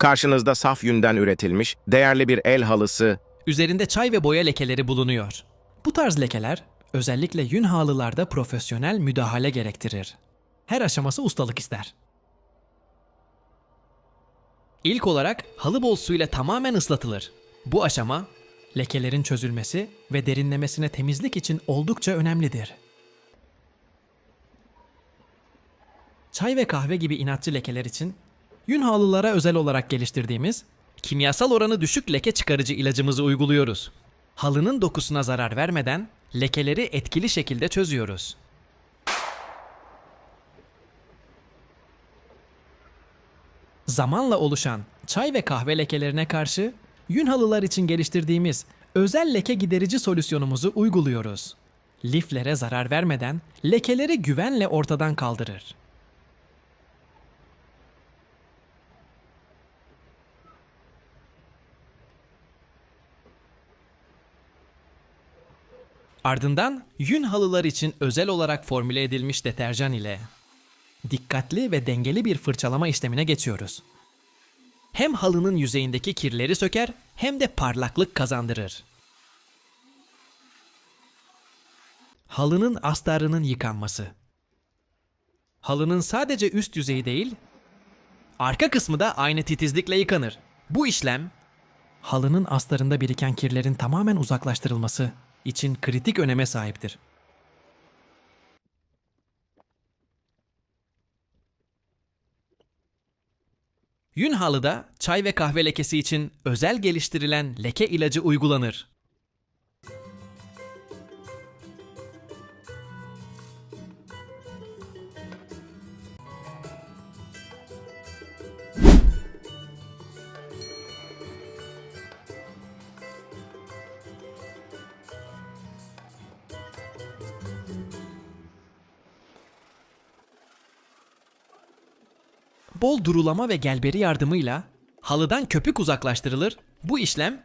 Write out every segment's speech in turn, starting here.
Karşınızda saf yünden üretilmiş, değerli bir el halısı, Üzerinde çay ve boya lekeleri bulunuyor. Bu tarz lekeler özellikle yün halılarda profesyonel müdahale gerektirir. Her aşaması ustalık ister. İlk olarak halı bol suyla tamamen ıslatılır. Bu aşama lekelerin çözülmesi ve derinlemesine temizlik için oldukça önemlidir. Çay ve kahve gibi inatçı lekeler için yün halılara özel olarak geliştirdiğimiz kimyasal oranı düşük leke çıkarıcı ilacımızı uyguluyoruz. Halının dokusuna zarar vermeden lekeleri etkili şekilde çözüyoruz. Zamanla oluşan çay ve kahve lekelerine karşı yün halılar için geliştirdiğimiz özel leke giderici solüsyonumuzu uyguluyoruz. Liflere zarar vermeden lekeleri güvenle ortadan kaldırır. Ardından yün halılar için özel olarak formüle edilmiş deterjan ile dikkatli ve dengeli bir fırçalama işlemine geçiyoruz. Hem halının yüzeyindeki kirleri söker hem de parlaklık kazandırır. Halının astarının yıkanması. Halının sadece üst yüzeyi değil, arka kısmı da aynı titizlikle yıkanır. Bu işlem halının astarında biriken kirlerin tamamen uzaklaştırılması için kritik öneme sahiptir. Yün halıda çay ve kahve lekesi için özel geliştirilen leke ilacı uygulanır. Bol durulama ve gelberi yardımıyla halıdan köpük uzaklaştırılır. Bu işlem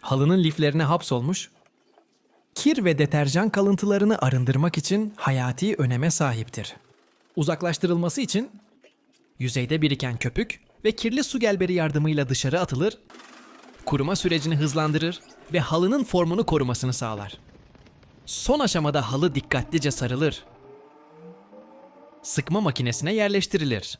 halının liflerine hapsolmuş, kir ve deterjan kalıntılarını arındırmak için hayati öneme sahiptir. Uzaklaştırılması için yüzeyde biriken köpük ve kirli su gelberi yardımıyla dışarı atılır, kuruma sürecini hızlandırır ve halının formunu korumasını sağlar. Son aşamada halı dikkatlice sarılır. Sıkma makinesine yerleştirilir.